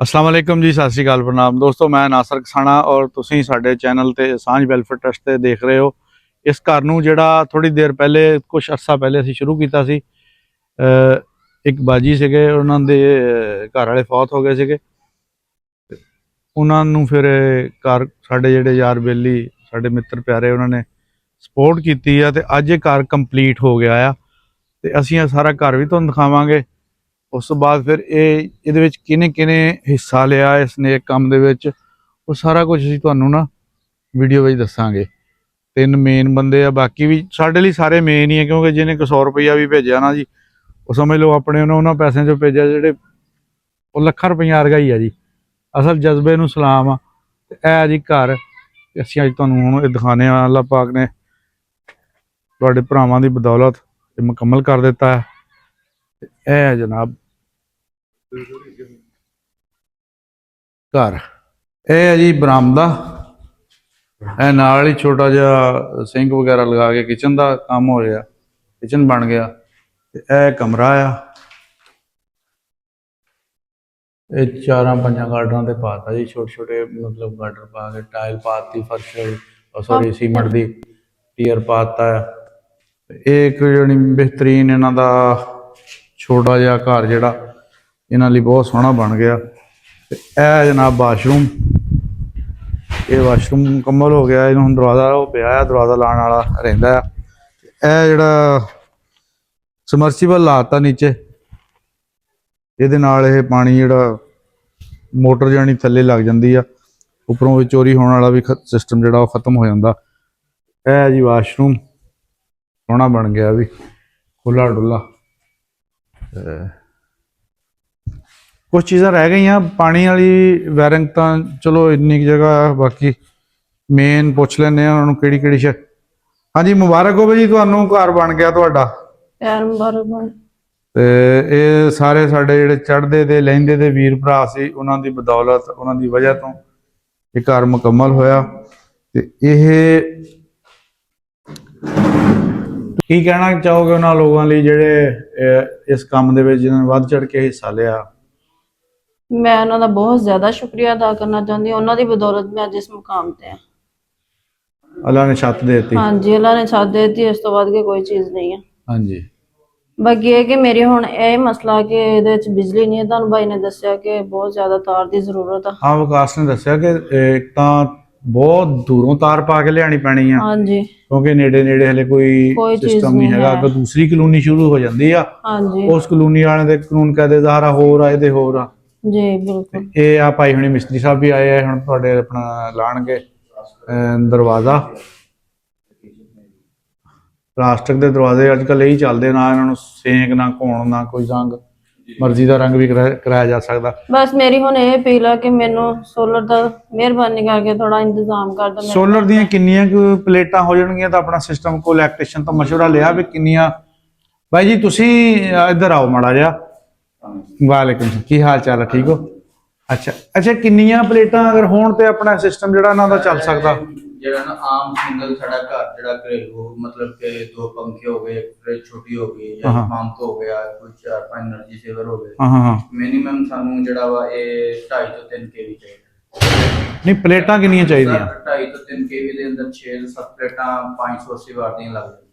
ਅਸਲਾਮ ਵਾਲੇਕਮ ਜੀ, ਸਤਿ ਸ਼੍ਰੀ ਅਕਾਲ, ਪ੍ਰਣਾਮ। ਦੋਸਤੋ, ਮੈਂ ਨਾਸਰ ਕਸਾਣਾ ਔਰ ਤੁਸੀਂ ਸਾਡੇ ਚੈਨਲ ਤੇ ਸਾਂਝ ਵੈਲਫੇਅਰ ਟਰਸਟ ਤੇ ਦੇਖ ਰਹੇ ਹੋ। ਇਸ ਘਰ ਨੂੰ ਜਿਹੜਾ ਥੋੜੀ ਦੇਰ ਪਹਿਲੇ ਕੁਝ ਅਰਸਾ ਪਹਿਲੇ ਅਸੀਂ ਸ਼ੁਰੂ ਕੀਤਾ ਸੀ ਇੱਕ ਬਾਜੀ ਸੀਗੇ, ਉਹਨਾਂ ਦੇ ਘਰ ਵਾਲੇ ਫੌਤ ਹੋ ਗਏ ਸੀਗੇ। ਉਹਨਾਂ ਨੂੰ ਫਿਰ ਘਰ ਸਾਡੇ ਜਿਹੜੇ ਯਾਰ ਬੇਲੀ, ਸਾਡੇ ਮਿੱਤਰ ਪਿਆਰੇ, ਉਹਨਾਂ ਨੇ ਸਪੋਰਟ ਕੀਤੀ ਆ ਤੇ ਅੱਜ ਇਹ ਘਰ ਕੰਪਲੀਟ ਹੋ ਗਿਆ ਆ। ਤੇ ਅਸੀਂ ਇਹ ਸਾਰਾ ਘਰ ਵੀ ਤੁਹਾਨੂੰ ਦਿਖਾਵਾਂਗੇ। ਉਸ ਤੋਂ ਬਾਅਦ ਫਿਰ ਇਹ ਇਹਦੇ ਵਿੱਚ ਕਿਹਨੇ ਕਿਹਨੇ ਹਿੱਸਾ ਲਿਆ ਇਸ ਨੇਕ ਕੰਮ ਦੇ ਵਿੱਚ, ਉਹ ਸਾਰਾ ਕੁਝ ਅਸੀਂ ਤੁਹਾਨੂੰ ਨਾ ਵੀਡੀਓ ਵਿੱਚ ਦੱਸਾਂਗੇ। ਤਿੰਨ ਮੇਨ ਬੰਦੇ ਆ, ਬਾਕੀ ਵੀ ਸਾਡੇ ਲਈ ਸਾਰੇ ਮੇਨ ਹੀ ਆ, ਕਿਉਂਕਿ ਜਿਹਨੇ 100 ਰੁਪਇਆ ਵੀ ਭੇਜਿਆ ਨਾ ਜੀ, ਉਹ ਸਮਝ ਲਓ ਆਪਣੇ ਉਹਨਾਂ ਉਹਨਾਂ ਪੈਸਿਆਂ ਚੋਂ ਭੇਜਿਆ ਜਿਹੜੇ ਉਹ ਲੱਖਾਂ ਰੁਪਈਆ ਵਰਗਾ ਹੀ ਆ ਜੀ। ਅਸਲ ਜਜ਼ਬੇ ਨੂੰ ਸਲਾਮ ਆ, ਤੇ ਇਹ ਜੀ ਘਰ ਅਸੀਂ ਅੱਜ ਤੁਹਾਨੂੰ ਹੁਣ ਇਹ ਦਿਖਾਣੇ ਆ ਅੱਲਾਹ ਪਾਕ ਨੇ ਤੁਹਾਡੇ ਭਰਾਵਾਂ ਦੀ ਬਦੌਲਤ ਇਹ ਮੁਕੰਮਲ ਕਰ ਦਿੱਤਾ। ਹੈ ਇਹ ਹੈ ਜਨਾਬ ਘਰ। ਇਹ ਹੈ ਜੀ ਬਰਾਮਦਾ। ਇਹ ਨਾਲ ਹੀ ਛੋਟਾ ਜਿਹਾ ਸਿੰਕ ਵਗੈਰਾ ਲਗਾ ਕੇ ਕਿਚਨ ਦਾ ਕੰਮ ਹੋ ਰਿਹਾ। ਕਿਚਨ ਬਣ ਗਿਆ। ਤੇ ਇਹ ਕਮਰਾ ਆ। ਇਹ ਚਾਰਾਂ ਪੰਜਾਂ ਗਾਰਡਰਾਂ ਤੇ ਪਾਤਾ ਜੀ। ਛੋਟੇ ਛੋਟੇ ਮਤਲਬ ਗਾਰਡਰ ਪਾ ਕੇ ਟਾਇਲ ਪਾਤੀ ਫਰਸ਼ ਸੌਰੀ ਸੀਮੈਂਟ ਦੀ ਟੀਅਰ ਪਾਤਾ। ਇਹ ਇੱਕ ਜਿਹੜੀ ਬਿਹਤਰੀਨ ਇਹਨਾਂ ਦਾ ਛੋਟਾ ਜਿਹਾ ਘਰ ਜਿਹੜਾ ਇਹਨਾਂ ਲਈ ਬਹੁਤ ਸੋਹਣਾ ਬਣ ਗਿਆ। ਤੇ ਇਹ ਜਨਾਬ ਵਾਸ਼ਰੂਮ ਇਹ ਵਾਸ਼ਰੂਮ ਮੁਕੰਮਲ ਹੋ ਗਿਆ। ਇਹਨੂੰ ਹੁਣ ਦਰਵਾਜ਼ਾ ਉਹ ਪਿਆ ਆ, ਦਰਵਾਜ਼ਾ ਲਾਉਣ ਵਾਲਾ ਰਹਿੰਦਾ ਆ। ਇਹ ਜਿਹੜਾ ਸਮਰਸੀਬਲ ਲਾਤਾ ਨੀਚੇ। ਇਹਦੇ ਨਾਲ ਇਹ ਪਾਣੀ ਜਿਹੜਾ ਮੋਟਰ ਜਾਨੀ ਥੱਲੇ ਲੱਗ ਜਾਂਦੀ ਆ। ਉੱਪਰੋਂ ਵੀ ਚੋਰੀ ਹੋਣ ਵਾਲਾ ਵੀ ਸਿਸਟਮ ਜਿਹੜਾ ਉਹ ਖਤਮ ਹੋ ਜਾਂਦਾ। ਇਹ ਜੀ ਵਾਸ਼ਰੂਮ, ਸੋਹਣਾ ਬਣ ਗਿਆ ਵੀ। ਖੁੱਲਾ ਡੁੱਲਾ ਕੁਝ ਚੀਜ਼ਾਂ ਰਹਿ ਗਈਆਂ ਪਾਣੀ ਵਾਲੀ ਵਾਇਰਿੰਗ ਤਾਂ ਚਲੋ ਇੰਨੀ ਕੁ ਜਗ੍ਹਾ ਬਾਕੀ ਮੇਨ ਪੁੱਛ ਲੈਂਦੇ ਆ ਉਹਨਾਂ ਨੂੰ ਕਿਹੜੀ ਕਿਹੜੀ ਸ਼ੈ ਹਾਂਜੀ ਮੁਬਾਰਕ ਹੋਵੇ ਜੀ ਤੁਹਾਨੂੰ ਘਰ ਬਣ ਗਿਆ ਤੁਹਾਡਾ। ਪੈਰ ਬਰਬਰ ਤੇ ਇਹ ਸਾਰੇ ਸਾਡੇ ਜਿਹੜੇ ਚੜ੍ਹਦੇ ਤੇ ਲਹਿੰਦੇ ਦੇ ਵੀਰ ਭਰਾ ਸੀ ਉਹਨਾਂ ਦੀ ਬਦੌਲਤ ਉਹਨਾਂ ਦੀ ਵਜ੍ਹਾ ਤੋਂ ਇਹ ਘਰ ਮੁਕੰਮਲ ਹੋਇਆ। ਤੇ ਇਹ ਕੀ ਕਹਿਣਾ ਚਾਹੋਗੇ ਉਹਨਾਂ ਲੋਕਾਂ ਲਈ ਜਿਹੜੇ ਇਸ ਕੰਮ ਦੇ ਵਿੱਚ ਜਿਨ੍ਹਾਂ ਨੇ ਵੱਧ ਚੜ ਕੇ ਹਿੱਸਾ ਲਿਆ? ਮੈਂ ਉਹਨਾਂ ਦਾ ਬਹੁਤ ਜ਼ਿਆਦਾ ਸ਼ੁਕਰੀਆ ਅਦਾ ਕਰਨਾ ਚਾਹੁੰਦੀ ਹਾਂ। ਉਹਨਾਂ ਦੀ ਬਦੌਲਤ ਮੈਂ ਅੱਜ ਇਸ ਮੁਕਾਮ ਤੇ ਹਾਂ। ਅੱਲਾ ਨੇ ਛੱਤ ਦੇ ਦਿੱਤੀ। ਹਾਂਜੀ ਅੱਲਾ ਨੇ ਸਾਥ ਦੇ ਦਿੱਤੀ ਇਸ ਤੋਂ ਵੱਧ ਕੇ ਕੋਈ ਚੀਜ਼ ਨਹੀਂ ਹੈ। ਹਾਂਜੀ। ਬਾਕੀ ਇਹ ਕਿ ਮੇਰੀ ਹੁਣ ਇਹ ਮਸਲਾ ਕਿ ਇਹਦੇ ਵਿੱਚ ਬਿਜਲੀ ਨਹੀਂ ਹੈ ਤੁਹਾਨੂੰ ਭਾਈ ਨੇ ਦੱਸਿਆ ਕਿ ਬਹੁਤ ਜ਼ਿਆਦਾ ਤਾਰ ਦੀ ਜ਼ਰੂਰਤ ਆ। ਹਾਂ ਵਿਕਾਸ ਨੇ ਦੱਸਿਆ ਕਿ ਇੱਕ ਤਾਂ ਬਹੁਤ ਦੂਰੋਂ ਤਾਰ ਪਾ ਕੇ ਲਿਆਣੀ ਪੈਣੀ ਆ। ਹਾਂਜੀ। ਕਿਉਂਕਿ ਨੇੜੇ ਨੇੜੇ ਹਲੇ ਕੋਈ ਕੋਈ ਚੀਜ਼ ਸਿਸਟਮ ਨਹੀਂ ਨਹੀਂ ਹੈਗਾ ਹੈ। ਅਗਰ ਦੂਸਰੀ ਕਲੋਨੀ ਸ਼ੁਰੂ ਹੋ ਜਾਂਦੀ ਆ। ਹਾਂਜੀ। ਉਸ ਕਲੋਨੀ ਵਾਲਿਆਂ ਦੇ ਕਾਨੂੰਨ ਕਾਇਦੇ ਜ਼ਾਹਰਾ ਹੋਰ ਆ ਇਹਦੇ ਹੋਰ ਆ। ਜੀ ਬਿਲਕੁਲ। ਇਹ ਆ ਭਾਈ ਹੁਣੀ ਮਿਸਤਰੀ ਸਾਹਿਬ ਵੀ ਆਏ ਆ ਹੁਣ ਤੁਹਾਡੇ ਆਪਣਾ ਲਾਣਗੇ ਦਰਵਾਜ਼ਾ। ਪਲਾਸਟਿਕ ਦੇ ਦਰਵਾਜ਼ੇ ਅੱਜ ਕੱਲ ਇਹੀ ਚੱਲਦੇ ਨਾ ਇਹਨਾਂ ਨੂੰ ਸੇਕ ਨਾ ਘੋਣ ਨਾ ਕੋਈ ਰੰਗ ਮਰਜ਼ੀ ਦਾ ਰੰਗ ਵੀ ਕਰਾ- ਕਰਾਇਆ ਜਾ ਸਕਦਾ। ਬਸ ਮੇਰੀ ਹੁਣ ਇਹ ਅਪੀਲ ਆ ਕਿ ਮੈਨੂੰ ਸੋਲਰ ਦਾ ਮਿਹਰਬਾਨੀ ਕਰਕੇ ਥੋੜਾ ਇੰਤਜ਼ਾਮ ਕਰ ਦਿਓ। ਸੋਲਰ ਦੀਆਂ ਕਿੰਨੀਆਂ ਕੁ ਪਲੇਟਾਂ ਹੋ ਜਾਣਗੀਆਂ ਤਾਂ ਆਪਣਾ ਸਿਸਟਮ ਕੋ ਇਲੈਕਟ੍ਰੀਸ਼ੀਅਨ ਤੋਂ ਮਸ਼ਵਰਾ ਲਿਆ ਵੀ ਕਿੰਨੀਆਂ। ਭਾਈ ਜੀ ਤੁਸੀਂ ਇੱਧਰ ਆਓ ਮਾੜਾ ਜਿਹਾ। ਵਾਲੇਕੁਮ ਕੀ ਹਾਲ ਚਾਲ ਹੈ ਠੀਕ ਹੋ? ਅੱਛਾ ਅੱਛਾ ਕਿੰਨੀਆਂ ਪਲੇਟਾਂ ਅਗਰ ਹੋਣ ਤੇ ਆਪਣਾ ਸਿਸਟਮ ਜਿਹੜਾ ਇਹਨਾਂ ਦਾ ਚੱਲ ਸਕਦਾ? ਜਿਹੜਾ ਨਾ ਆਮ ਸਿੰਗਲ ਸਾਡਾ ਘਰ ਜਿਹੜਾ ਘਰੇਲੂ ਮਤਲਬ ਕਿ ਦੋ ਪੰਖੇ ਹੋ ਗਏ ਫ੍ਰਿਜ ਛੋਟੀ ਹੋ ਗਈ ਜਾਂ ਪੰਪ ਹੋ ਗਿਆ ਕੋਈ ਚਾਰ ਪੰਜ એનર્ਜੀ ਸੇਵਰ ਹੋ ਗਏ। ਮਿਨੀਮਮ ਸਾਨੂੰ ਜਿਹੜਾ ਵਾ ਇਹ 2.5 ਤੋਂ 3 ਕੇਵੀ ਚਾਹੀਦਾ। ਨਹੀਂ ਪਲੇਟਾਂ ਕਿੰਨੀਆਂ ਚਾਹੀਦੀਆਂ? 2.5 ਤੋਂ 3 ਕੇਵੀ ਦੇ ਅੰਦਰ 6 7 ਪਲੇਟਾਂ 580 ਵਾਟ ਦੀਆਂ ਲੱਗਦੀਆਂ।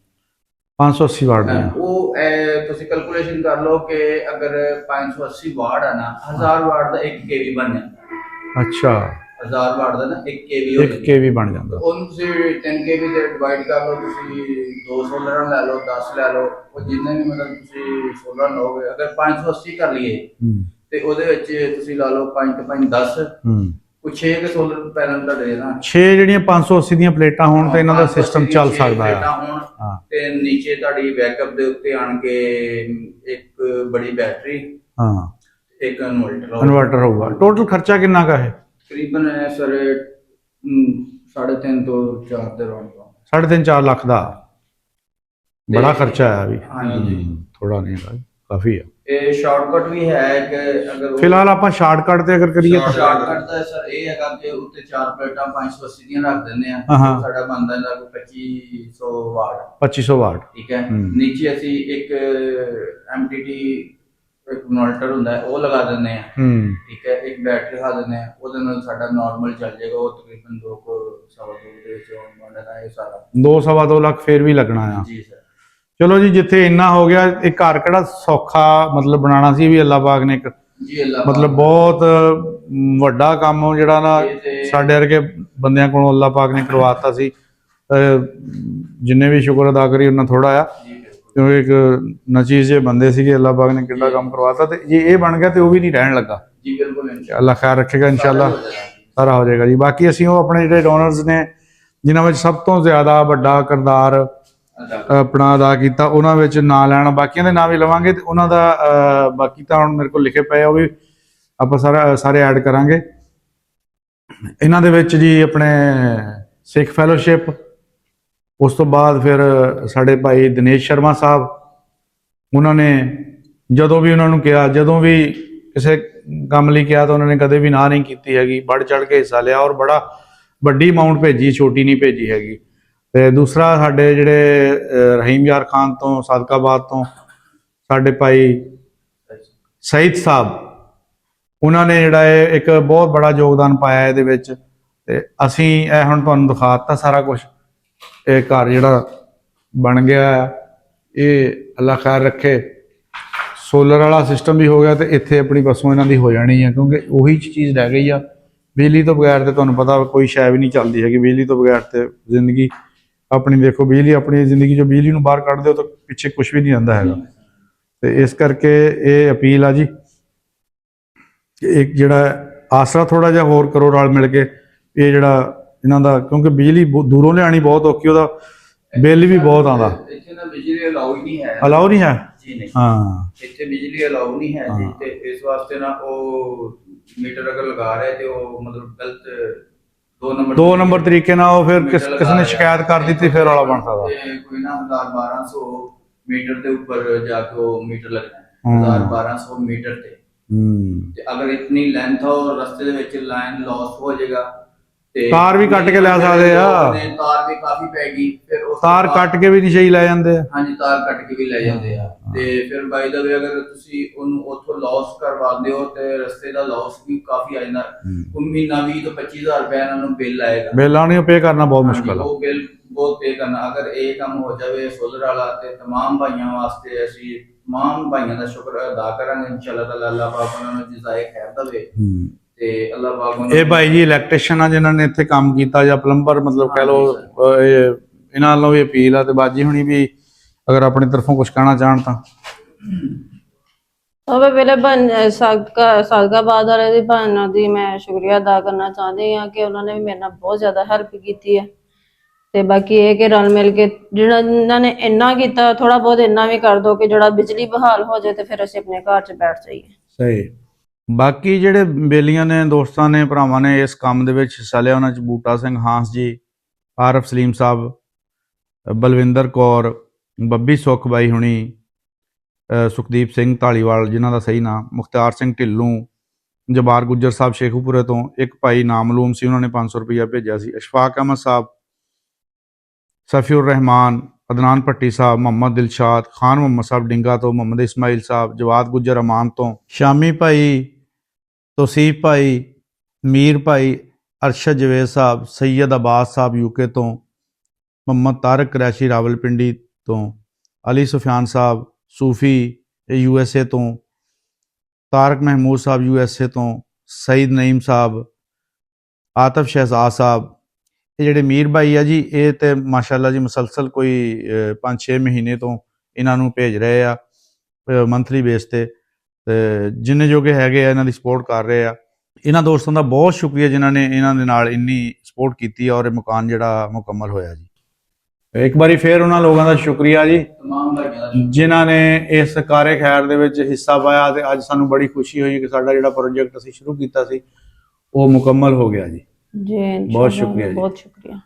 580 ਵਾਟ ਦੀਆਂ ਉਹ ਇਹ ਤੁਸੀਂ ਕੈਲਕੂਲੇਸ਼ਨ ਕਰ ਲਓ ਕਿ ਅਗਰ 580 ਵਾਟ ਹੈ ਨਾ 1000 ਵਾਟ ਦਾ 1 ਕੇਵੀ ਬਣ ਜਾਂਦਾ। ਅੱਛਾ। 1000 ਵਾਟ ਦਾ ਨਾ 1 ਕੇਵੀ ਹੋ 1 ਜਾਂਦਾ ਕੇਵੀ ਬਣ ਜਾਂਦਾ। ਉਹਨੂੰ ਤੁਸੀਂ 10 ਕੇਵੀ ਤੇ ਡਿਵਾਈਡ ਕਰ ਲਓ ਤੁਸੀਂ 2 ਸੋਲਰ ਲੈ ਲਓ 10 ਲੈ ਲਓ ਉਹ ਜਿੰਨੇ ਵੀ ਮਤਲਬ ਤੁਸੀਂ ਸੋਲਰ ਲਓਗੇ ਅਗਰ 580 ਕਰ ਲਈਏ ਤੇ ਉਹਦੇ ਵਿੱਚ ਤੁਸੀਂ ਲਾ ਲਓ 5 ਤੇ 5 10 ਹੂੰ। ਉਹ 6 ਕੇ ਸੋਲਰ ਪੈਨਲ ਦਾ ਦੇ ਨਾ 6 ਜਿਹੜੀਆਂ 580 ਦੀਆਂ ਪਲੇਟਾਂ ਹੋਣ ਤੇ ਇਹਨਾਂ ਦਾ 580 ਸਿਸਟਮ ਦੀਆਂ ਚੱਲ ਛੇ ਸਕਦਾ ਪਲੇਟਾਂ ਹੈ ਹੋਣ ਹਾਂ। ਤੇ ਨੀਚੇ ਤੁਹਾਡੀ ਬੈਕਅਪ ਦੇ ਉੱਤੇ ਆਣ ਕੇ ਇੱਕ ਬੜੀ ਬੈਟਰੀ ਹਾਂ। ਇੱਕ ਇਨਵਰਟਰ ਇਨਵਰਟਰ ਹੋਊਗਾ। ਟੋਟਲ ਖਰਚਾ ਕਿੰਨਾ ਕਾ ਹੈ ਤਕਰੀਬਨ ਹੈ ਸਰ 3.5 ਤੋਂ 4 ਦੇ ਰੌਂਡ ਸਾਢੇ ਤਿੰਨ 4 ਲੱਖ ਦਾ। ਬੜਾ ਖਰਚਾ ਆਇਆ ਵੀ। ਹਾਂਜੀ। ਥੋੜਾ ਨਹੀਂ ਹੈਗਾ। ਕਾਫੀ ਆ। ਇਹ ਸ਼ਾਰਟਕਟ ਵੀ ਹੈ ਕਿ ਅਗਰ ਫਿਲਹਾਲ ਆਪਾਂ ਸ਼ਾਰਟਕਟ ਤੇ ਅਗਰ ਕਰੀਏ ਤਾਂ ਸ਼ਾਰਟਕਟ ਦਾ ਸਰ ਇਹ ਹੈਗਾ ਕਿ ਉੱਤੇ ਚਾਰ ਪਲੇਟਾਂ 580 ਦੀਆਂ ਰੱਖ ਦਿੰਦੇ ਆ ਹਾਂ, ਹਾਂ। ਸਾਡਾ ਇਹਦਾ ਕੋਈ 2500 ਵਾਟ। 2500 ਵਾਟ। ਠੀਕ ਹੈ। ਹੂੰ। ਨੀਚੇ ਅਸੀਂ ਇੱਕ ਐਮਟੀਟੀ ਇੱਕ ਮੋਨੀਟਰ ਹੁੰਦਾ ਹੈ ਉਹ ਲਗਾ ਦਿੰਦੇ ਆ ਹੂੰ। ਠੀਕ ਹੈ ਇੱਕ ਬੈਟਰੀ ਲਗਾ ਦਿੰਦੇ ਆ ਉਹਦੇ ਨਾਲ ਸਾਡਾ ਨਾਰਮਲ ਚੱਲ ਜਾਏਗਾ। ਉਹ ਤਕਰੀਬਨ 2 ਕੋ ਸਵਾ ਦੋ ਦੇ ਵਿੱਚ ਮੋਡਲ ਹੈ ਇਹ ਸਾਰਾ। ਦੋ ਸਵਾ ਦੋ ਲੱਖ ਫੇਰ ਵੀ ਲੱਗਣਾ ਆ। ਜੀ ਸਰ। ਚਲੋ ਜੀ ਜਿੱਥੇ ਇੰਨਾ ਹੋ ਗਿਆ ਇਹ ਘਰ ਕਿਹੜਾ ਸੌਖਾ ਮਤਲਬ ਬਣਾਉਣਾ ਸੀ ਵੀ ਅੱਲਾਹ ਪਾਕ ਨੇ ਇੱਕ ਜੀ ਅੱਲਾਹ ਮਤਲਬ ਬਹੁਤ ਵੱਡਾ ਕੰਮ ਜਿਹੜਾ ਨਾ ਸਾਡੇ ਵਰਗੇ ਬੰਦਿਆਂ ਕੋਲੋਂ ਅੱਲਾਹ ਪਾਕ ਨੇ ਕਰਵਾਤਾ ਸੀ। ਜਿੰਨੇ ਵੀ ਸ਼ੁਕਰ ਅਦਾ ਕਰੀ ਉਹਨਾਂ ਥੋੜਾ ਆ। ਕਿਉਂਕਿ ਇੱਕ ਨਚੀਜ਼ ਜੇ ਬੰਦੇ ਸੀਗੇ ਅੱਲਾਹ ਪਾਕ ਨੇ ਕਿੰਨਾ ਕੰਮ ਕਰਵਾਤਾ ਤੇ ਜੇ ਇਹ ਬਣ ਗਿਆ ਤੇ ਉਹ ਵੀ ਨਹੀਂ ਰਹਿਣ ਲੱਗਾ। ਜੀ ਬਿਲਕੁਲ ਅੱਲਾਹ ਖੈਰ ਰੱਖੇਗਾ ਇਨਸ਼ਾਅੱਲਾ। ਸਾਰਾ ਹੋ ਜਾਏਗਾ ਜੀ। ਬਾਕੀ ਅਸੀਂ ਉਹ ਆਪਣੇ ਜਿਹੜੇ ਡੋਨਰਸ ਨੇ ਜਿਨ੍ਹਾਂ ਵਿੱਚ ਸਭ ਤੋਂ ਜ਼ਿਆਦਾ ਵੱਡਾ ਕਿਰਦਾਰ ਆਪਣਾ ਅਦਾ ਕੀਤਾ, ਉਹਨਾਂ ਵਿੱਚ ਨਾਂ ਲੈਣਾ, ਬਾਕੀਆਂ ਦੇ ਨਾਂ ਵੀ ਲਵਾਂਗੇ ਤੇ ਉਹਨਾਂ ਦਾ ਬਾਕੀ ਤਾਂ ਹੁਣ ਮੇਰੇ ਕੋਲ ਲਿਖੇ ਪਏ ਆ, ਉਹ ਵੀ ਆਪਾਂ ਸਾਰਾ, ਸਾਰੇ ਐਡ ਕਰਾਂਗੇ। ਇਹਨਾਂ ਦੇ ਵਿੱਚ ਜੀ ਆਪਣੇ ਸਿੱਖ ਫੈਲੋਸ਼ਿਪ ਉਸ ਤੋਂ ਬਾਅਦ ਫਿਰ ਸਾਡੇ ਭਾਈ ਦਿਨੇਸ਼ ਸ਼ਰਮਾ ਸਾਹਿਬ, ਉਹਨਾਂ ਨੇ ਜਦੋਂ ਵੀ ਉਹਨਾਂ ਨੂੰ ਕਿਹਾ, ਜਦੋਂ ਵੀ ਕਿਸੇ ਕੰਮ ਲਈ ਕਿਹਾ ਤਾਂ ਉਹਨਾਂ ਨੇ ਕਦੇ ਵੀ ਨਾ ਨਹੀਂ ਕੀਤੀ ਹੈਗੀ, ਵੱਧ ਚੜ ਕੇ ਹਿੱਸਾ ਲਿਆ ਔਰ ਬੜਾ ਵੱਡੀ ਅਮਾਉਂਟ ਭੇਜੀ, ਛੋਟੀ ਨਹੀਂ ਭੇਜੀ ਹੈਗੀ। ਤੇ ਦੂਸਰਾ ਸਾਡੇ ਜਿਹੜੇ ਰਹੀਮ ਯਾਰ ਖਾਨ ਤੋਂ ਸਾਦਕਾਬਾਦ ਤੋਂ ਸਾਡੇ ਭਾਈ ਸਈਦ ਸਾਹਿਬ ਉਹਨਾਂ ਨੇ ਜਿਹੜਾ ਇਹ ਇੱਕ ਬਹੁਤ ਬੜਾ ਯੋਗਦਾਨ ਪਾਇਆ ਇਹਦੇ ਵਿੱਚ ਤੇ ਅਸੀਂ ਇਹ ਹੁਣ ਤੁਹਾਨੂੰ ਦਿਖਾਤਾ ਸਾਰਾ ਕੁਝ ਇਹ ਘਰ ਜਿਹੜਾ ਬਣ ਗਿਆ ਹੈ, ਇਹ ਅੱਲਾ ਖੈਰ ਰੱਖੇ। ਸੋਲਰ ਵਾਲਾ ਸਿਸਟਮ ਵੀ ਹੋ ਗਿਆ ਤੇ ਇੱਥੇ ਆਪਣੀ ਵਸੋਂ ਇਹਨਾਂ ਦੀ ਹੋ ਜਾਣੀ ਹੈ ਕਿਉਂਕਿ ਉਹੀ ਚੀਜ਼ ਰਹਿ ਗਈ ਆ। ਬਿਜਲੀ ਤੋਂ ਬਗੈਰ ਤੇ ਤੁਹਾਨੂੰ ਪਤਾ ਕੋਈ ਸ਼ੈ ਵੀ ਨਹੀਂ ਚੱਲਦੀ ਹੈਗੀ ਬਿਜਲੀ ਤੋਂ ਬਗੈਰ ਤੇ ਜ਼ਿੰਦਗੀ ਆਪਣੀ ਦੇਖੋ ਬਿਜਲੀ ਆਪਣੀ ਜ਼ਿੰਦਗੀ ਚੋਂ ਬਿਜਲੀ ਨੂੰ ਬਾਹਰ ਕੱਢ ਦਿਓ ਤਾਂ ਪਿੱਛੇ ਕੁਝ ਵੀ ਨਹੀਂ ਆਉਂਦਾ ਹੈਗਾ। ਤੇ ਇਸ ਕਰਕੇ ਇਹ ਅਪੀਲ ਆ ਜੀ ਕਿ ਇੱਕ ਜਿਹੜਾ ਆਸਰਾ ਥੋੜਾ ਜਿਹਾ ਹੋਰ ਕਰੋ ਰਲ ਮਿਲ ਕੇ ਇਹ ਜਿਹੜਾ ਇਹਨਾਂ ਦਾ ਕਿਉਂਕਿ ਬਿਜਲੀ ਦੂਰੋਂ ਲਿਆਣੀ ਬਹੁਤ ਔਖੀ ਉਹਦਾ ਬਿੱਲ ਵੀ ਬਹੁਤ ਆਉਂਦਾ। ਇੱਥੇ ਨਾ ਬਿਜਲੀ ਅਲਾਉ ਹੀ ਨਹੀਂ ਹੈ। ਅਲਾਉ ਨਹੀਂ ਹੈ? ਜੀ ਨਹੀਂ। ਹਾਂ। ਇੱਥੇ ਬਿਜਲੀ ਅਲਾਉ ਨਹੀਂ ਹੈ ਜੀ। ਤੇ ਇਸ ਵਾਸਤੇ ਨਾ ਉਹ ਮੀਟਰ ਅਗਰ ਲਗਾ ਰਹੇ ਤੇ ਉਹ ਮਤਲਬ ਗਲਤ ਦੋ ਨੰਬਰ ਤਰੀਕੇ ਨਾਲ ਉਹ ਫਿਰ ਕਿਸ ਕਿਸੇ ਨੇ। ਸ਼ਿਕਾਇਤ ਕਰ ਦਿੱਤੀ ਫਿਰ ਵਾਲਾ ਬਣ ਸਕਦਾ ਕੋਈ ਨਾ 1000 1200 ਮੀਟਰ ਦੇ ਉੱਪਰ ਜਾ ਕੇ ਉਹ ਮੀਟਰ ਲੱਗਣਾ ਹਮ। ਹੈ 1000 1200 ਮੀਟਰ ਤੇ ਹੂੰ ਤੇ ਅਗਰ ਇਤਨੀ ਲੈਂਥ ਹੋ ਰਸਤੇ ਦੇ ਵਿੱਚ ਲਾਈਨ ਲਾਸ ਹੋ ਜਾਏਗਾ ਤਾਰ ਵੀ ਕੱਟ ਕੇ ਲੈ ਸਕਦੇ ਆ। ਨੇ ਤਾਰ ਵੀ ਕਾਫੀ ਪੈ ਗਈ ਫਿਰ ਉਸ ਤੋਂ ਤਾਰ ਬਾਅਦ- ਕੱਟ ਕੇ ਵੀ ਨਿਸ਼ਈ ਲੈ ਜਾਂਦੇ ਆ ਹਾਂਜੀ ਤਾਰ ਕੱਟ ਕੇ ਵੀ ਲੈ ਜਾਂਦੇ ਆ ਤੇ ਫਿਰ ਬਾਈ ਦਾ ਵੀ ਅਗਰ ਤੁਸੀਂ ਉਹਨੂੰ ਉੱਥੋਂ ਲਾਸ ਕਰਵਾਉਂਦੇ ਹੋ ਤੇ ਰਸਤੇ ਦਾ ਲਾਸ ਵੀ ਕਾਫੀ ਆ ਜਾਂਦਾ ਉਹ ਮਹੀਨਾ 20 ਤੋਂ 25000 ਰੁਪਏ ਇਹਨਾਂ ਨੂੰ ਬਿੱਲ ਆਏਗਾ ਬਿੱਲਾਂ ਨੂੰ ਪੇ ਕਰਨਾ ਬਹੁਤ ਮੁਸ਼ਕਲ ਹਾਂਜੀ, ਆ ਉਹ ਬਿੱਲ ਬਹੁਤ ਪੇ ਕਰਨਾ ਅਗਰ ਇਹ ਕੰਮ ਹੋ ਜਾਵੇ ਸੋਲਰ ਵਾਲਾ ਤੇ तमाम ਭਾਈਆਂ ਵਾਸਤੇ ਅਸੀਂ तमाम ਭਾਈਆਂ ਦਾ ਸ਼ੁਕਰ ਅਦਾ ਕਰਾਂਗੇ ਇਨਸ਼ਾਅੱਲਾ ਤਾਲਾ ਅੱਲਾਹ ਪਾਕ ਉਹਨਾਂ ਨੂੰ ਜਜ਼ਾਏ ਖੈਰ ਦੇਵੇ ਹੂੰ। ਤੇ ਅੱਲਾਹ ਪਾਕ ਉਹਨਾਂ ਇਹ ਭਾਈ ਜੀ ਇਲੈਕਟ੍ਰੀਸ਼ੀਅਨ ਆ ਜਿਨ੍ਹਾਂ ਨੇ ਇੱਥੇ ਕੰਮ ਕੀਤਾ ਜਾਂ ਪਲੰਬਰ ਮਤਲਬ ਕਹਿ ਲਓ ਅਹ, ਇਹ ਇਹਨਾਂ ਵੱਲੋਂ ਵੀ ਅਪੀਲ ਆ ਤੇ ਬਾਜੀ ਹੁਣੀ ਵੀ ਅਗਰ ਆਪਣੀ ਤਰਫੋਂ ਕੁਝ ਕਹਿਣਾ ਚਾਹਣ ਤਾਂ। ਸਭ ਪਹਿਲੇ ਬਨ ਸਾਦਕਾ ਸਾਦਕਾਬਾਦ ਵਾਲੇ ਦੀ ਭਾਵਨਾ ਦੀ ਮੈਂ ਸ਼ੁਕਰੀਆ ਅਦਾ ਕਰਨਾ ਚਾਹੁੰਦੀ ਹਾਂ ਕਿ ਉਹਨਾਂ ਨੇ ਵੀ ਮੇਰੇ ਨਾਲ ਬਹੁਤ ਜ਼ਿਆਦਾ ਹੈਲਪ ਕੀਤੀ ਹੈ। ਤੇ ਬਾਕੀ ਇਹ ਕਿ ਰਲ ਮਿਲ ਕੇ ਜਿਹੜਾ ਇਹਨਾਂ ਨੇ ਇੰਨਾ ਕੀਤਾ ਥੋੜਾ ਬਹੁਤ ਇੰਨਾ ਵੀ ਕਰ ਦੋ ਕਿ ਜਿਹੜਾ ਬਿਜਲੀ ਬਹਾਲ ਹੋ ਜਾਏ ਤੇ ਫਿਰ ਅਸੀਂ ਆਪਣੇ ਘਰ 'ਚ ਬੈਠ ਜਾਈਏ। ਸਹੀ। ਬਾਕੀ ਜਿਹੜੇ ਬੇਲੀਆਂ ਨੇ, ਦੋਸਤਾਂ ਨੇ, ਭਰਾਵਾਂ ਨੇ, ਇਸ ਕੰਮ ਦੇ ਵਿੱਚ ਹਿੱਸਾ ਲਿਆ ਉਹਨਾਂ ਚ ਬੂਟਾ ਸਿੰਘ ਹਾਂਸ ਜੀ, ਆਰਫ ਸਲੀਮ ਸਾਹਿਬ, ਬਲਵਿੰਦਰ ਕੌਰ, ਬੱਬੀ ਸੁੱਖ ਬਾਈ ਹੁਣੀ ਸੁਖਦੀਪ ਸਿੰਘ ਢਾਲੀਵਾਲ ਜਿਨ੍ਹਾਂ ਦਾ ਸਹੀ ਨਾਮ, ਮੁਖਤਾਰ ਸਿੰਘ ਢਿੱਲੋਂ, ਜਬਾਰ ਗੁੱਜਰ ਸਾਹਿਬ ਸ਼ੇਖੂਪੁਰੇ ਤੋਂ ਇੱਕ ਭਾਈ ਨਾਮਲੂਮ ਸੀ, ਉਹਨਾਂ ਨੇ 500 ਰੁਪਇਆ ਭੇਜਿਆ ਸੀ। ਅਸ਼ਫਾਕ ਅਹਿਮਦ ਸਾਹਿਬ, ਸਫੀਉਰ ਰਹਿਮਾਨ, ਅਦਨਾਨ ਭੱਟੀ ਸਾਹਿਬ, ਮੁਹੰਮਦ ਦਿਲਸ਼ਾਦ, ਖਾਨ ਮੁਹੰਮਦ ਸਾਹਿਬ ਡਿੰਗਾ ਤੋਂ, ਮੁਹੰਮਦ ਇਸਮਾਈਲ ਸਾਹਿਬ, ਜਵਾਦ ਗੁੱਜਰ ਅਮਾਨ ਤੋਂ, ਸ਼ਾਮੀ ਭਾਈ ਤੋਸੀਫ ਭਾਈ ਮੀਰ ਭਾਈ ਅਰਸ਼ਦ ਜਵੇਦ ਸਾਹਿਬ, ਸੈਯਦ ਅਬਾਸ ਸਾਹਿਬ ਯੂਕੇ ਤੋਂ, ਮੁਹੰਮਦ ਤਾਰਕ ਕੁਰੈਸ਼ੀ ਰਾਵਲਪਿੰਡੀ ਤੋਂ, Ali Sufiyan Sahib Sufi U S A ਤੋਂ, Tariq Mahmood Sahib U S A ਤੋਂ ਸਈਦ ਨਈਮ ਸਾਹਿਬ, ਆਤਫ ਸ਼ਹਿਜ਼ਾਦ ਸਾਹਿਬ। ਇਹ ਜਿਹੜੇ ਮੀਰ ਭਾਈ ਆ ਜੀ, ਇਹ ਤੇ ਮਾਸ਼ਾਅੱਲਾ ਜੀ ਮੁਸਲਸਲ ਕੋਈ 5-6 ਮਹੀਨੇ ਤੋਂ ਇਹਨਾਂ ਨੂੰ ਭੇਜ ਰਹੇ ਆ ਮੰਥਲੀ ਬੇਸ ਤੇ। ਤੇ ਜਿੰਨੇ ਜੋਗੇ ਹੈਗੇ ਆ ਇਹਨਾਂ ਦੀ ਸਪੋਰਟ ਕਰ ਰਹੇ ਆ। ਇਹਨਾਂ ਦੋਸਤਾਂ ਦਾ ਬਹੁਤ ਸ਼ੁਕਰੀਆ ਜਿਨ੍ਹਾਂ ਨੇ ਇਹਨਾਂ ਦੇ ਨਾਲ ਇੰਨੀ ਸਪੋਰਟ ਕੀਤੀ ਔਰ ਇਹ ਮਕਾਨ ਜਿਹੜਾ ਮੁਕੰਮਲ ਹੋਇਆ ਜੀ। ਇੱਕ ਵਾਰੀ ਫੇਰ ਉਹਨਾਂ ਲੋਕਾਂ ਦਾ ਸ਼ੁਕਰੀਆ ਜੀ ਜਿਨ੍ਹਾਂ ਨੇ ਇਸ ਕਾਰੇ ਖੈਰ ਦੇ ਵਿੱਚ ਹਿੱਸਾ ਪਾਇਆ ਤੇ ਅੱਜ ਸਾਨੂੰ ਬੜੀ ਖੁਸ਼ੀ ਹੋਈ ਕਿ ਸਾਡਾ ਜਿਹੜਾ ਪ੍ਰੋਜੈਕਟ ਅਸੀਂ ਸ਼ੁਰੂ ਕੀਤਾ ਸੀ ਉਹ ਮੁਕੰਮਲ ਹੋ ਗਿਆ ਜੀ। ਜੀ ਬਹੁਤ ਸ਼ੁਕਰੀਆ ਜੀ। ਬਹੁਤ ਸ਼ੁਕਰੀਆ।